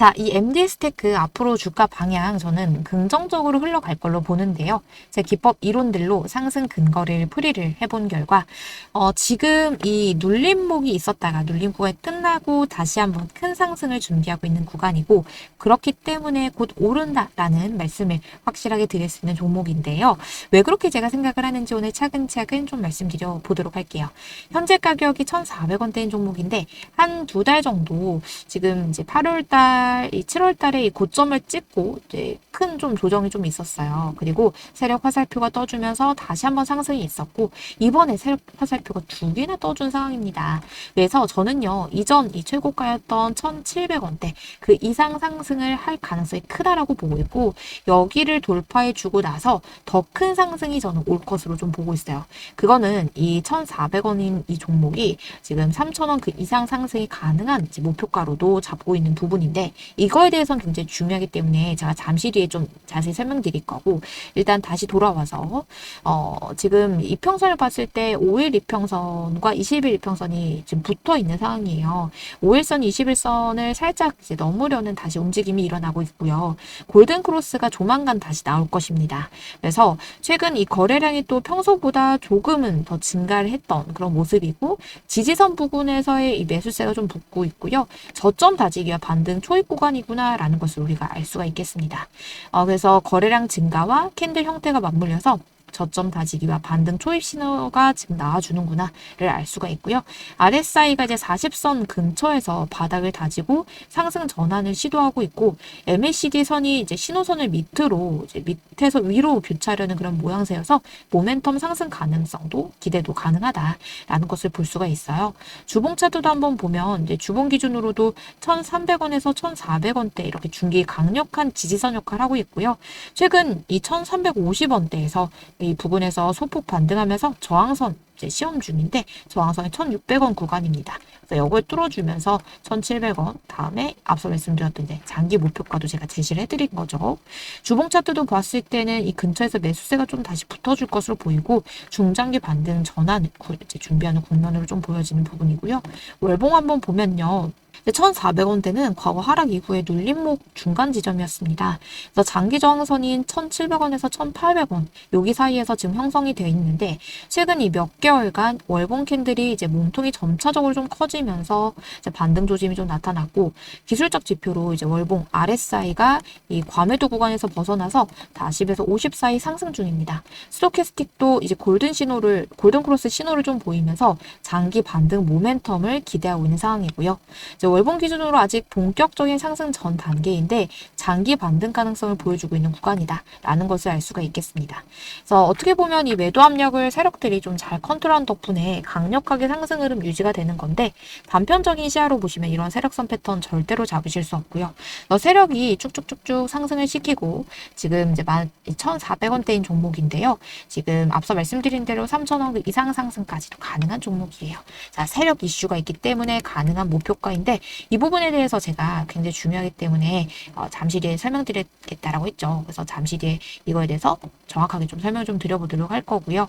자, 이 MDS 테크 앞으로 주가 방향 저는 긍정적으로 흘러갈 걸로 보는데요. 제 기법 이론들로 상승 근거를 풀이를 해본 결과 어, 지금 이 눌림목이 있었다가 눌림 구간이 끝나고 다시 한번 큰 상승을 준비하고 있는 구간이고 그렇기 때문에 곧 오른다라는 말씀을 확실하게 드릴 수 있는 종목인데요. 왜 그렇게 제가 생각을 하는지 오늘 차근차근 좀 말씀드려 보도록 할게요. 현재 가격이 1,400원대인 종목인데 한 두 달 정도 지금 이제 8월 달, 이 7월 달에 이 고점을 찍고 이제 큰 좀 조정이 좀 있었어요. 그리고 세력 화살표가 떠주면서 다시 한번 상승이 있었고 이번에 세력 화살표가 두 개나 떠준 상황입니다. 그래서 저는요 이전 이 최고가였던 1,700원대 그 이상 상승을 할 가능성이 크다라고 보고 있고 여기를 돌파해 주고 나서 더 큰 상승이 저는 올 것으로 좀 보고 있어요. 그거는 이 1,400원인 이 종목이 지금 3,000원 그 이상 상승이 가능한 목표가로도 잡고 있는 부분인데 이거에 대해서는 굉장히 중요하기 때문에 제가 잠시 뒤에 좀 자세히 설명드릴 거고 일단 다시 돌아와서 어 지금 이평선을 봤을 때 5일 이평선과 20일 이평선이 지금 붙어 있는 상황이에요. 5일선, 21선을 살짝 이제 넘으려는 다시 움직임이 일어나고 있고요. 골든 크로스가 조만간 다시 나올 것입니다. 그래서 최근 이 거래량이 또 평소보다 조금은 더 증가를 했던 그런 모습이고 지지선 부분에서의 이 매수세가 좀 붙고 있고요. 저점 다지기와 반등 초입 구간이구나라는 것을 우리가 알 수가 있겠습니다. 어, 그래서 거래량 증가와 캔들 형태가 맞물려서 저점 다지기와 반등 초입 신호가 지금 나와주는구나를 알 수가 있고요. RSI가 이제 40선 근처에서 바닥을 다지고 상승 전환을 시도하고 있고 MACD 선이 이제 신호선을 밑으로 이제 밑에서 위로 교차하려는 그런 모양새여서 모멘텀 상승 가능성도 기대도 가능하다라는 것을 볼 수가 있어요. 주봉 차트도 한번 보면 이제 주봉 기준으로도 1,300원에서 1,400원대 이렇게 중기 강력한 지지선 역할을 하고 있고요. 최근 이 1,350원대에서 이 부분에서 소폭 반등하면서 저항선 시험 중인데 저항선이 1,600원 구간입니다. 그래서 이걸 뚫어주면서 1,700원 다음에 앞서 말씀드렸던 이제 장기 목표가도 제가 제시를 해드린 거죠. 주봉 차트도 봤을 때는 이 근처에서 매수세가 좀 다시 붙어줄 것으로 보이고 중장기 반등 전환 준비하는 국면으로 좀 보여지는 부분이고요. 월봉 한번 보면요. 1,400원대는 과거 하락 이후에 눌림목 중간 지점이었습니다. 그래서 장기 저항선인 1,700원에서 1,800원 여기 사이에서 지금 형성이 되어 있는데 최근 이 몇 개월간 월봉 캔들이 이제 몸통이 점차적으로 좀 커지면서 반등 조짐이 좀 나타났고 기술적 지표로 이제 월봉 RSI가 이 과매도 구간에서 벗어나서 40에서 50 사이 상승 중입니다. 스토캐스틱도 이제 골든 신호를 골든 크로스 신호를 좀 보이면서 장기 반등 모멘텀을 기대하고 있는 상황이고요. 이제 월봉 기준으로 아직 본격적인 상승 전 단계인데 장기 반등 가능성을 보여주고 있는 구간이다 라는 것을 알 수가 있겠습니다. 그래서 어떻게 보면 이 매도 압력을 세력들이 좀 잘 컨트롤한 덕분에 강력하게 상승 흐름 유지가 되는 건데 단편적인 시야로 보시면 이런 세력선 패턴 절대로 잡으실 수 없고요. 너 세력이 쭉쭉쭉쭉 상승을 시키고 지금 이제 1,400원대인 종목인데요. 지금 앞서 말씀드린 대로 3,000원 이상 상승까지도 가능한 종목이에요. 자, 세력 이슈가 있기 때문에 가능한 목표가인데 이 부분에 대해서 제가 굉장히 중요하기 때문에 어, 잠시 뒤에 설명드리겠다라고 했죠. 그래서 잠시 뒤에 이거에 대해서 정확하게 좀 설명 좀 드려보도록 할 거고요.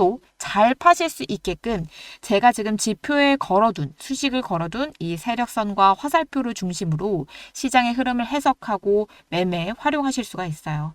또 잘 파실 수 있게끔 제가 지금 지표에 걸어둔 수식을 걸어둔 이 세력선과 화살표를 중심으로 시장의 흐름을 해석하고 매매에 활용하실 수가 있어요.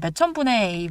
몇천 분의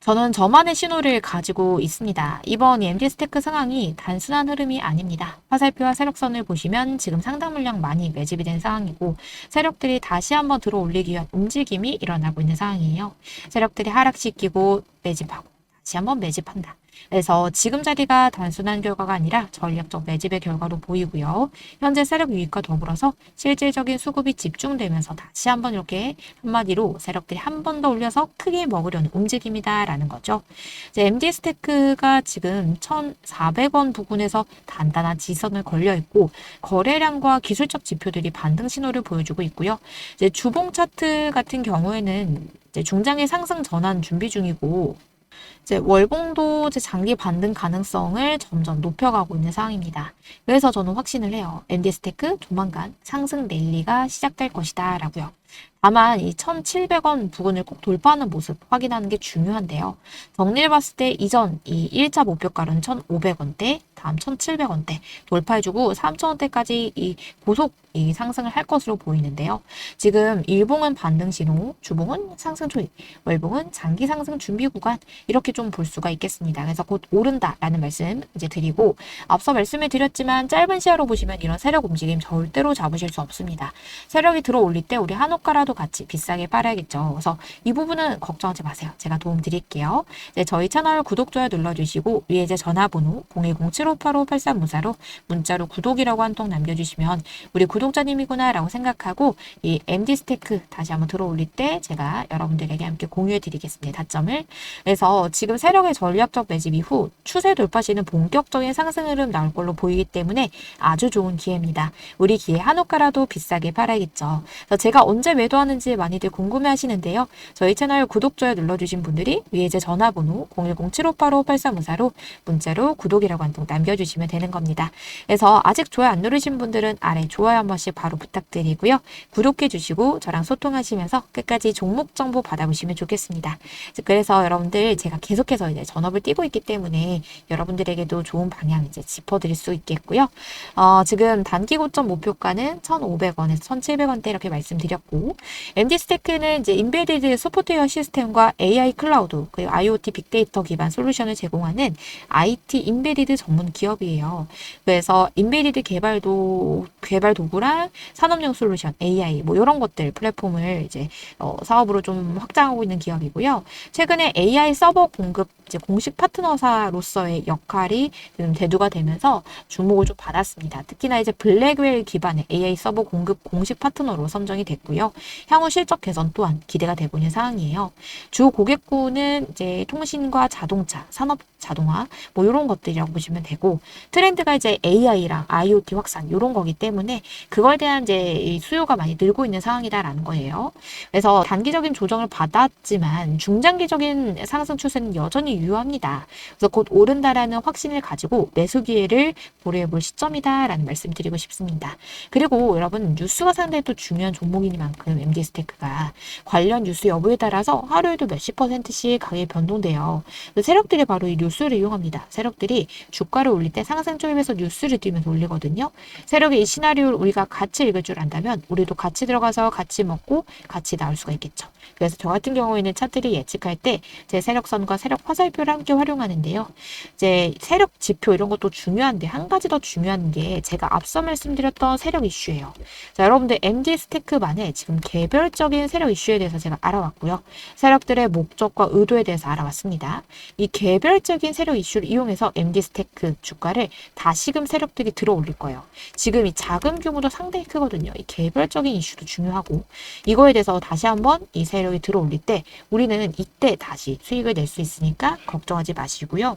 저는 저만의 신호를 가지고 있습니다. 이번 MD 스테크 상황이 단순한 흐름이 아닙니다. 화살표와 세력선을 보시면 지금 상당 물량 많이 매집이 된 상황이고 세력들이 다시 한번 들어올리기 위한 움직임이 일어나고 있는 상황이에요. 세력들이 하락시키고 매집하고 다시 한번 매집한다. 그래서 지금 자리가 단순한 결과가 아니라 전략적 매집의 결과로 보이고요. 현재 세력 유입과 더불어서 실질적인 수급이 집중되면서 다시 한번 이렇게 한마디로 세력들이 한 번 더 올려서 크게 먹으려는 움직임이다라는 거죠. 이제 MD 스테크가 지금 1,400원 부근에서 단단한 지선을 걸려 있고 거래량과 기술적 지표들이 반등 신호를 보여주고 있고요. 이제 주봉 차트 같은 경우에는 이제 중장기 상승 전환 준비 중이고 이제 월봉도 이제 장기 반등 가능성을 점점 높여가고 있는 상황입니다. 그래서 저는 확신을 해요. MD스테크 조만간 상승 랠리가 시작될 것이다 라고요. 다만 이 1,700원 부근을 꼭 돌파하는 모습 확인하는 게 중요한데요. 정리를 봤을 때 이전 이 1차 목표가는 1,500원대, 다음 1,700원대 돌파해주고 3,000원대까지 이 고속 이 상승을 할 것으로 보이는데요. 지금 일봉은 반등 신호, 주봉은 상승 초입, 월봉은 장기 상승 준비 구간 이렇게 좀 볼 수가 있겠습니다. 그래서 곧 오른다라는 말씀 이제 드리고 앞서 말씀을 드렸지만 짧은 시야로 보시면 이런 세력 움직임 절대로 잡으실 수 없습니다. 세력이 들어올릴 때 우리 한옥 가라도 같이 비싸게 빨아야겠죠. 그래서 이 부분은 걱정하지 마세요. 제가 도움 드릴게요. 이제 저희 채널 구독, 좋아요 눌러주시고 위에 제 전화번호 010-7585-8354로 문자로 구독이라고 한 통 남겨주시면 우리 구독자님이구나 라고 생각하고 이 MD 스테이크 다시 한번 들어올릴 때 제가 여러분들에게 함께 공유해 드리겠습니다. 다점을. 그래서 지금 세력의 전략적 매집 이후 추세 돌파 시는 본격적인 상승 흐름 나올 걸로 보이기 때문에 아주 좋은 기회입니다. 우리 기회 한옥가라도 비싸게 팔아야겠죠. 제가 언제 매도하는지 많이들 궁금해 하시는데요. 저희 채널 구독, 좋아요 눌러주신 분들이 위에 제 전화번호 010-7585-8354로 문자로 구독이라고 한 통 남겨주시면 되는 겁니다. 그래서 아직 좋아요 안 누르신 분들은 아래 좋아요 한 번씩 바로 부탁드리고요. 구독해 주시고 저랑 소통하시면서 끝까지 종목 정보 받아보시면 좋겠습니다. 그래서 여러분들 제가 계속해서 이제 전업을 뛰고 있기 때문에 여러분들에게도 좋은 방향 이제 짚어드릴 수 있겠고요. 어, 지금 단기 고점 목표가는 1,500원에서 1,700원대 이렇게 말씀드렸고 MD 스테이크는 이제 인베디드 소프트웨어 시스템과 AI 클라우드 그리고 IoT 빅데이터 기반 솔루션을 제공하는 IT 인베디드 전문 기업이에요. 그래서 인베디드 개발도 개발 도구랑 산업용 솔루션, AI 뭐 이런 것들 플랫폼을 이제 어, 사업으로 좀 확장하고 있는 기업이고요. 최근에 AI 서버 공급 이제 공식 파트너사로서의 역할이 좀 대두가 되면서 주목을 좀 받았습니다. 특히나 이제 블랙웰 기반의 AI 서버 공급 공식 파트너로 선정이 됐고요. 향후 실적 개선 또한 기대가 되고 있는 상황이에요. 주 고객군은 이제 통신과 자동차, 산업 자동화 뭐 이런 것들이라고 보시면 되고 트렌드가 이제 AI랑 IoT 확산 이런 거기 때문에 그거에 대한 이제 이 수요가 많이 늘고 있는 상황이다라는 거예요. 그래서 단기적인 조정을 받았지만 중장기적인 상승 추세는 여전히 유효합니다. 그래서 곧 오른다라는 확신을 가지고 매수 기회를 고려해 볼 시점이다라는 말씀 드리고 싶습니다. 그리고 여러분 뉴스가 상당히 또 중요한 종목이니만 큼 MD 스테이크가 관련 뉴스 여부에 따라서 하루에도 몇십 퍼센트씩 가격이 변동돼요. 세력들이 바로 이 뉴스를 이용합니다. 세력들이 주가를 올릴 때 상승 쪽입에서 뉴스를 띄면서 올리거든요. 세력의 이 시나리오를 우리가 같이 읽을 줄 안다면 우리도 같이 들어가서 같이 먹고 같이 나올 수가 있겠죠. 그래서 저 같은 경우에는 차트를 예측할 때 제 세력선과 세력 화살표를 함께 활용하는데요. 이제 세력 지표 이런 것도 중요한데 한 가지 더 중요한 게 제가 앞서 말씀드렸던 세력 이슈예요. 자, 여러분들 MD 스테이크만의 지금 개별적인 세력 이슈에 대해서 제가 알아왔고요. 세력들의 목적과 의도에 대해서 알아왔습니다. 이 개별적인 세력 이슈를 이용해서 MD 스테이크 주가를 다시금 세력들이 들어 올릴 거예요. 지금 이 자금 규모도 상당히 크거든요. 이 개별적인 이슈도 중요하고 이거에 대해서 다시 한번 이 세력이 들어 올릴 때 우리는 이때 다시 수익을 낼 수 있으니까 걱정하지 마시고요.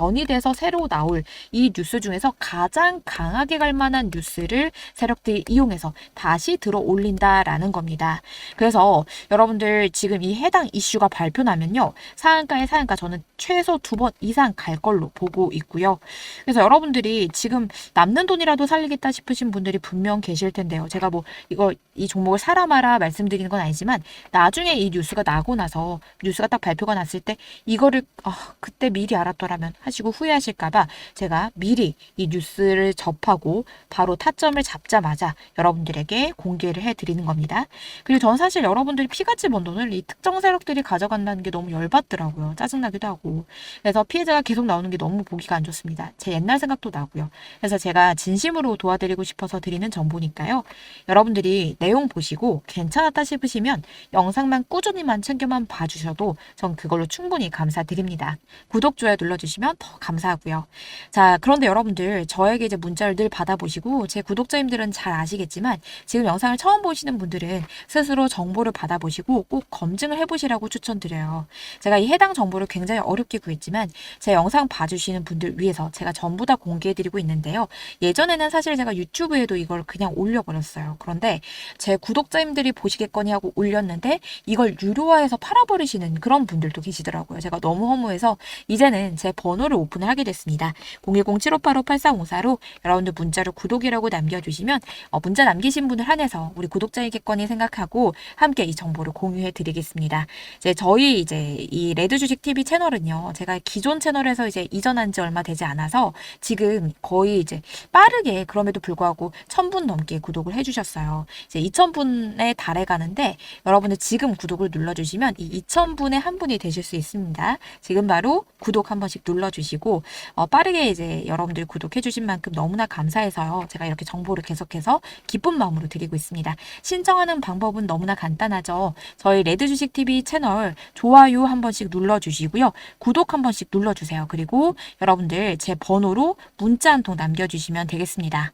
변이 돼서 새로 나올 이 뉴스 중에서 가장 강하게 갈 만한 뉴스를 세력들이 이용해서 다시 들어 올린다라는 겁니다. 그래서 여러분들 지금 이 해당 이슈가 발표나면요. 상한가에 상한가 저는 최소 두 번 이상 갈 걸로 보고 있고요. 그래서 여러분들이 지금 남는 돈이라도 살리겠다 싶으신 분들이 분명 계실 텐데요. 제가 뭐 이거 이 종목을 사라 마라 말씀드리는 건 아니지만 나중에 이 뉴스가 나고 나서 뉴스가 딱 발표가 났을 때 이거를 아, 그때 미리 알았더라면 하시고 후회하실까봐 제가 미리 이 뉴스를 접하고 바로 타점을 잡자마자 여러분들에게 공개를 해드리는 겁니다. 그리고 전 사실 여러분들이 피같이 번 돈을 이 특정 세력들이 가져간다는 게 너무 열받더라고요. 짜증나기도 하고. 그래서 피해자가 계속 나오는 게 너무 보기가 안 좋습니다. 제 옛날 생각도 나고요. 그래서 제가 진심으로 도와드리고 싶어서 드리는 정보니까요. 여러분들이 내용 보시고 괜찮았다 싶으시면 영상만 꾸준히만 챙겨만 봐주셔도 전 그걸로 충분히 감사드립니다. 구독, 좋아요 눌러주시면 더 감사하고요. 자, 그런데 여러분들 저에게 이제 문자를 늘 받아보시고 제 구독자님들은 잘 아시겠지만 지금 영상을 처음 보시는 분들은 스스로 정보를 받아보시고 꼭 검증을 해보시라고 추천드려요. 제가 이 해당 정보를 굉장히 어렵게 구했지만 제 영상 봐주시는 분들 위해서 제가 전부 다 공개해드리고 있는데요. 예전에는 사실 제가 유튜브에도 이걸 그냥 올려버렸어요. 그런데 제 구독자님들이 보시겠거니 하고 올렸는데 이걸 유료화해서 팔아버리시는 그런 분들도 계시더라고요. 제가 너무 허무해서 이제는 제 번호 를 오픈을 하게 됐습니다. 010-7585-8354로 여러분들 문자로 구독이라고 남겨주시면 어, 문자 남기신 분을 한해서 우리 구독자이겠거니 생각하고 함께 이 정보를 공유해 드리겠습니다. 이제 저희 이제 이 레드 주식 TV 채널은요. 제가 기존 채널에서 이제 이전한 지 얼마 되지 않아서 지금 거의 이제 빠르게 그럼에도 불구하고 1000분 넘게 구독을 해주셨어요. 이제 2000분에 달해 가는데 여러분들 지금 구독을 눌러주시면 이 2000분의 한 분이 되실 수 있습니다. 지금 바로 구독 한 번씩 눌러 주시고 어, 빠르게 이제 여러분들 구독해주신 만큼 너무나 감사해서요. 제가 이렇게 정보를 계속해서 기쁜 마음으로 드리고 있습니다. 신청하는 방법은 너무나 간단하죠. 저희 레드 주식 TV 채널 좋아요 한 번씩 눌러주시고요. 구독 한 번씩 눌러주세요. 그리고 여러분들 제 번호로 문자 한 통 남겨주시면 되겠습니다.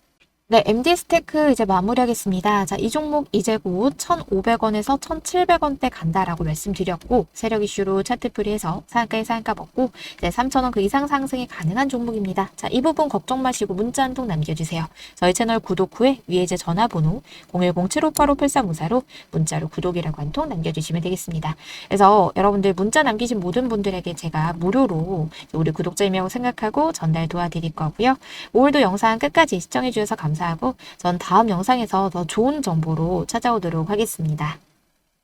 네, MD 스테이크 이제 마무리하겠습니다. 자, 이 종목 이제 곧 1,500원에서 1,700원대 간다라고 말씀드렸고, 세력 이슈로 차트 풀이해서 상가에 상가 먹고, 이제 3,000원 그 이상 상승이 가능한 종목입니다. 자, 이 부분 걱정 마시고 문자 한 통 남겨주세요. 저희 채널 구독 후에 위에 제 전화번호 010-7585-8354로 문자로 구독이라고 한 통 남겨주시면 되겠습니다. 그래서 여러분들 문자 남기신 모든 분들에게 제가 무료로 우리 구독자이라고 생각하고 전달 도와드릴 거고요. 오늘도 영상 끝까지 시청해주셔서 감사합니다. 감사하고 전 다음 영상에서 더 좋은 정보로 찾아오도록 하겠습니다.